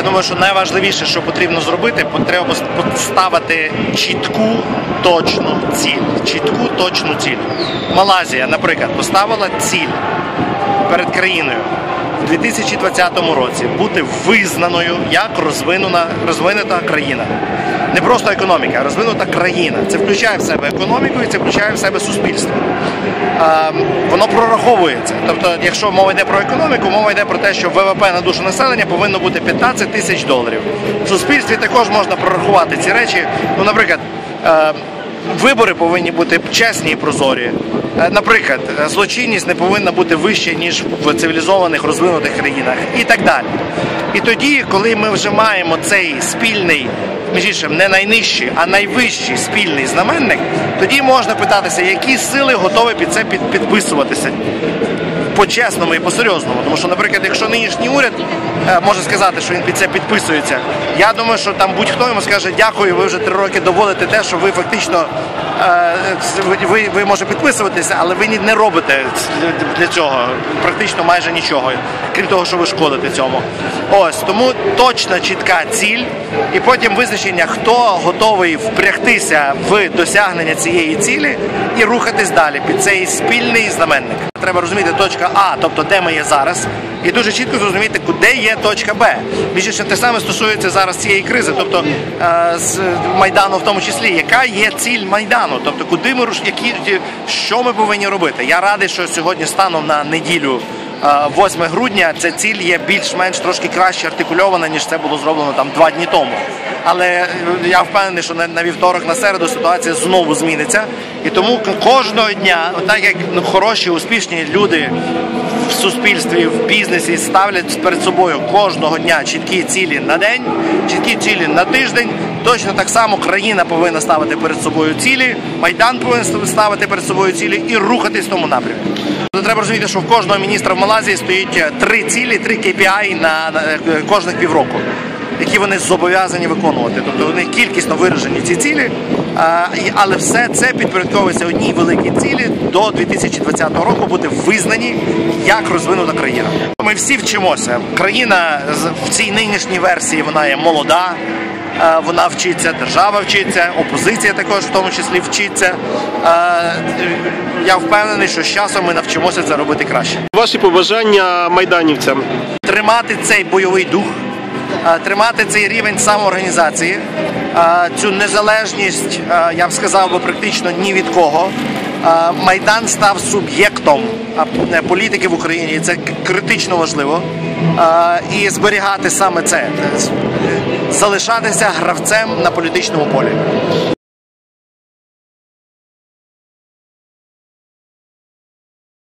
Я думаю, що найважливіше, що потрібно зробити, треба поставити чітку точну ціль. Чітку точну ціль. Малазія, наприклад, поставила ціль перед країною в 2020 році бути визнаною як розвинена, розвинута країна. Не просто економіка, а розвинута країна. Це включає в себе економіку і це включає в себе суспільство. Воно прораховується. Тобто, якщо мова йде про економіку, мова йде про те, що ВВП на душу населення повинно бути 15 тисяч доларів. В суспільстві також можна прорахувати ці речі. Ну, наприклад. е, Вибори повинні бути чесні і прозорі. Е, Наприклад, е, злочинність не повинна бути вища, ніж в цивілізованих розвинутих країнах, і так далі. І тоді, коли ми вже маємо цей спільний, між іншим, не найнижчий, а найвищий спільний знаменник, тоді можна питатися, які сили готові під це підписуватися по-чесному і по-серйозному. Тому що, наприклад, якщо нинішній уряд е, може сказати, що він під це підписується, я думаю, що там будь-хто йому скаже дякую, ви вже три роки доводите те, що ви фактично е, ви, ви, може підписуватися, але ви не робите для цього практично майже нічого, крім того, що ви шкодите цьому. Ось тому точна чітка ціль, і потім визначення, хто готовий впрягтися в досягнення цієї цілі і рухатись далі під цей спільний знаменник. Треба розуміти точка А, тобто де ми є зараз, і дуже чітко зрозуміти, де є точка Б. Іншим, те саме стосується зараз цієї кризи, тобто е, з майдану, в тому числі, яка є ціль майдану, тобто куди ми які що ми повинні робити. Я радий, що сьогодні станом на неділю. е, 8 грудня ця ціль є більш-менш трошки краще артикульована, ніж це було зроблено там два дні тому. Але е, я впевнений, що на, на вівторок, на середу ситуація знову зміниться. І тому кожного дня, так як ну, хороші, успішні люди в суспільстві, в бізнесі ставлять перед собою кожного дня чіткі цілі на день, чіткі цілі на тиждень. Точно так само країна повинна ставити перед собою цілі, майдан повинен ставити перед собою цілі і рухатись в тому напрямку. Треба розуміти, що в кожного міністра в Малайзії стоїть е, три цілі, три KPI на, на е, кожних півроку, які вони зобов'язані виконувати. Тобто вони кількісно виражені ці цілі, але все це підпорядковується одній великій цілі до 2020 року бути визнані як розвинута країна. Ми всі вчимося. Країна в цій нинішній версії вона є молода. Вона вчиться, держава вчиться, опозиція також в тому числі вчиться. Я впевнений, що з часом ми навчимося це робити краще. Ваші побажання майданівцям. Тримати цей бойовий дух, тримати цей рівень самоорганізації, е, цю незалежність, е, я б сказав би, практично ні від кого. Е, Майдан став суб'єктом е, політики в Україні, і це критично важливо. Е, І зберігати саме це, Е, залишатися гравцем на політичному полі.